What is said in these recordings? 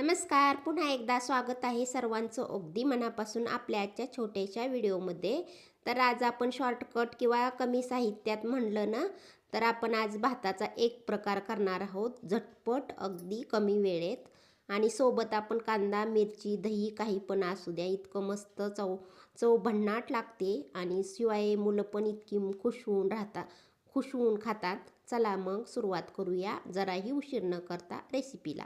नमस्कार पुन्हा एकदा स्वागत आहे सर्वांचं अगदी मनापासून आपल्या आजच्या छोट्याशा व्हिडिओमध्ये. तर आज आपण शॉर्टकट किंवा कमी साहित्यात म्हणलं ना तर आपण आज भाताचा एक प्रकार करणार आहोत झटपट अगदी कमी वेळेत. आणि सोबत आपण कांदा मिरची दही काही पण असू द्या इतकं मस्त चव चव भन्नाट लागते. आणि शिवाय मुलं पण इतकी खुश होऊन राहतात खुश होऊन खातात. चला मग सुरुवात करूया. जराही उशीर न करता रेसिपीला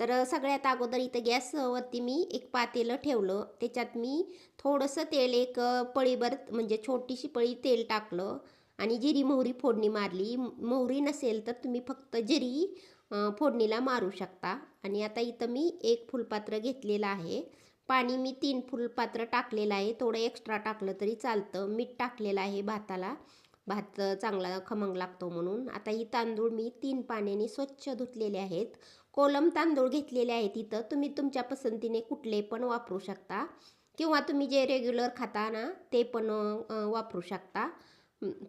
तर सगळ्यात अगोदर इथं गॅसवरती मी एक पातेलं ठेवलं. त्याच्यात मी थोडंसं तेल एक पळीभर म्हणजे छोटीशी पळी तेल टाकलं आणि जिरी मोहरी फोडणी मारली. मोहरी नसेल तर तुम्ही फक्त जिरी फोडणीला मारू शकता. आणि आता इथं मी एक फुलपात्र घेतलेलं आहे. पाणी मी तीन फुलपात्र टाकलेलं आहे. थोडं एक्स्ट्रा टाकलं तरी चालतं. मीठ टाकलेलं आहे भाताला. भात चांगला खमंग लागतो म्हणून. आता ही तांदूळ मी तीन पाण्याने स्वच्छ धुतलेले आहेत. कोलम तांदूळ घेतलेले आहेत इथं तुम्ही तुमच्या पसंतीने कुठले पण वापरू शकता. किंवा तुम्ही जे रेग्युलर खाता ना ते पण वापरू शकता.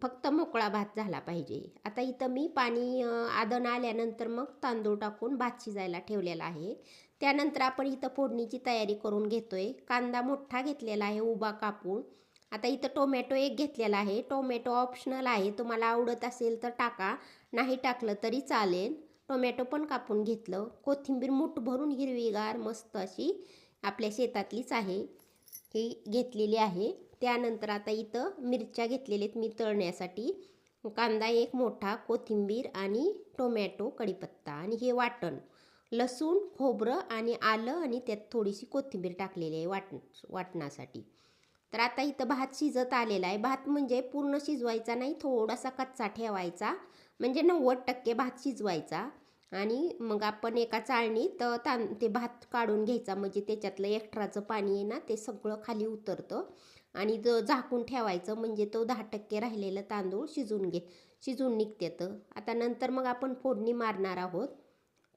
फक्त मोकळा भात झाला पाहिजे. आता इथं मी पाणी आदन आल्यानंतर मग तांदूळ टाकून भात शिजायला ठेवलेला आहे. त्यानंतर आपण इथं फोडणीची तयारी करून घेतोय. कांदा मोठा घेतलेला आहे उभा कापून. आता इथं टोमॅटो एक घेतलेला आहे. टोमॅटो ऑप्शनल आहे. तुम्हाला आवडत असेल तर टाका. नाही टाकलं तरी चालेल. टोमॅटो पण कापून घेतलं. कोथिंबीर मूठ भरून हिरवीगार मस्त अशी आपल्या शेतातलीच आहे. ही घेतलेली आहे. त्यानंतर आता इथं मिरच्या घेतलेल्या आहेत मी तळण्यासाठी. कांदा एक मोठा कोथिंबीर आणि टोमॅटो कढीपत्ता आणि हे वाटण. लसूण खोबरं आणि आलं आणि त्यात थोडीशी कोथिंबीर टाकलेली आहे वाट वाटणासाठी. तर आता इथं भात शिजत आलेला आहे. भात म्हणजे पूर्ण शिजवायचा नाही थोडासा कच्चा ठेवायचा. म्हणजे नव्वद टक्के भात शिजवायचा. आणि मग आपण एका चाळणीत तां ते भात काढून घ्यायचा. म्हणजे त्याच्यातलं एक्स्ट्राचं पाणी आहे ना ते सगळं खाली उतरतं. आणि ज झाकून ठेवायचं. म्हणजे तो दहा टक्के राहिलेलं तांदूळ शिजून घे शिजून निघते तर आता नंतर मग आपण फोडणी मारणार आहोत.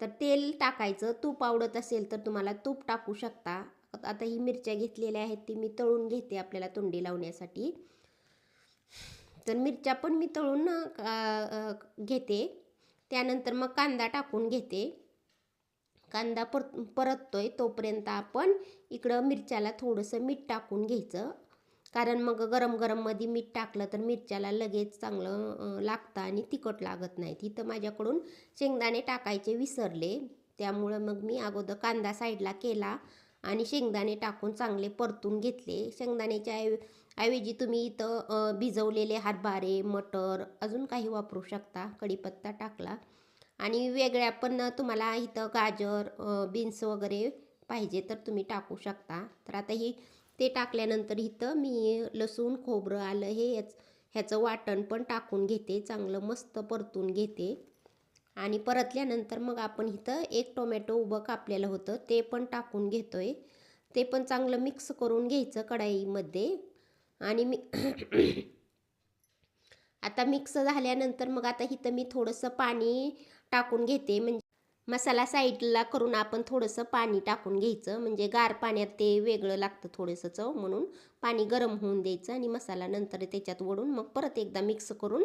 तर तेल टाकायचं. तूप आवडत असेल तर तुम्हाला तूप टाकू शकता. आता ही मिरच्या घेतलेल्या आहेत ती मी तळून घेते आपल्याला तोंडी लावण्यासाठी. तर मिरच्या पण मी तळून घेते. त्यानंतर मग कांदा टाकून घेते. कांदा पर परततोय तोपर्यंत आपण इकडं मिरच्याला थोडंसं मीठ टाकून घ्यायचं. कारण मग गरम गरममध्ये मीठ टाकलं तर मिरच्याला लगेच चांगलं लागतं आणि तिखट लागत नाहीत इथं माझ्याकडून शेंगदाणे टाकायचे विसरले. त्यामुळं मग मी अगोदर कांदा साईडला केला. आणि शेंगदाणे टाकून चांगले परतून घेतले. शेंगदाण्याच्या ऐवजी तुम्ही इथं भिजवलेले हरभारे मटर अजून काही वापरू शकता. कढीपत्ता टाकला. आणि वेगळ्या पण तुम्हाला इथं गाजर बीन्स वगैरे पाहिजे तर तुम्ही टाकू शकता. तर आता ही ते टाकल्यानंतर इथं मी लसूण खोबरं आलं हे याच ह्याचं वाटण पण टाकून घेते. चांगलं मस्त परतून घेते. आणि परतल्यानंतर मग आपण इथं एक टोमॅटो उभं कापलेलं होतं ते पण टाकून घेतो आहे ते पण चांगलं मिक्स करून घ्यायचं कढाईमध्ये. आणि मी आता मिक्स झाल्यानंतर मग आता इथं मी थोडंसं पाणी टाकून घेते. म्हणजे मसाला साईडला करून आपण थोडंसं पाणी टाकून घ्यायचं. म्हणजे गार पाण्यात ते वेगळं लागतं थोडंसं चव म्हणून. पाणी गरम होऊन द्यायचं आणि मसाला नंतर त्याच्यात वडून मग परत एकदा मिक्स करून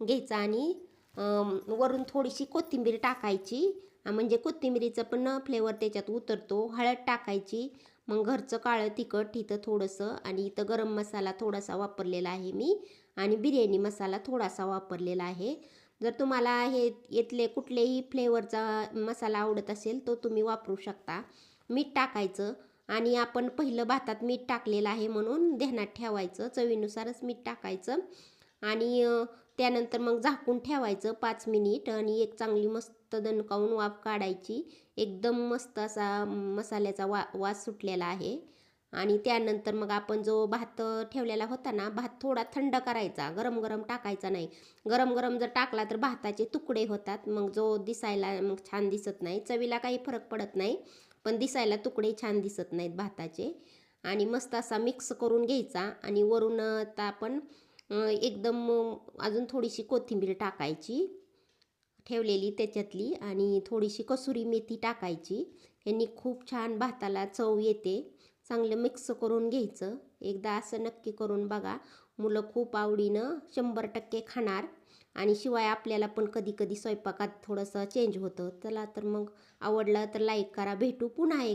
घ्यायचा आणि वरून थोडीशी कोथिंबीर टाकायची. म्हणजे कोथिंबीरीचं पण फ्लेवर त्याच्यात उतरतो. हळद टाकायची. मग घरचं काळं तिखट इथं थोडंसं. आणि इथं गरम मसाला थोडासा वापरलेला आहे मी. आणि बिर्याणी मसाला थोडासा वापरलेला आहे. जर तुम्हाला हे इथले कुठलेही फ्लेवरचा मसाला आवडत असेल तो तुम्ही वापरू शकता. मीठ टाकायचं. आणि आपण पहिलं भातात मीठ टाकलेलं आहे म्हणून ध्यानात ठेवायचं. चवीनुसारच मीठ टाकायचं. आणि त्यानंतर मग झाकून ठेवायचं पाच मिनिट आणि एक चांगली मस्त दणकावून वाफ काढायची. एकदम मस्त असा मसाल्याचा वा वास सुटलेला आहे. आणि त्यानंतर मग आपण जो भात ठेवलेला होता ना भात थोडा थंड करायचा गरम गरम टाकायचा नाही. गरम गरम जर टाकला तर भाताचे तुकडे होतात. मग जो दिसायला मग छान दिसत नाही. चवीला काही फरक पडत नाही पण दिसायला तुकडे छान दिसत नाहीत भाताचे. आणि मस्त असा मिक्स करून घ्यायचा आणि वरून आता आपण एकदम अजून थोडीशी कोथिंबीर टाकायची ठेवलेली त्याच्यातली आणि थोडीशी कसुरी मेथी टाकायची. यांनी खूप छान भाताला चव येते. चांगलं मिक्स करून घ्यायचं. एकदा असं नक्की करून बघा. मुलं खूप आवडीनं शंभर टक्के खाणार. आणि शिवाय आपल्याला पण कधी कधी स्वयंपाकात थोडंसं चेंज होतं. चला तर मग आवडलं तर लाईक करा. भेटू पुन्हा एक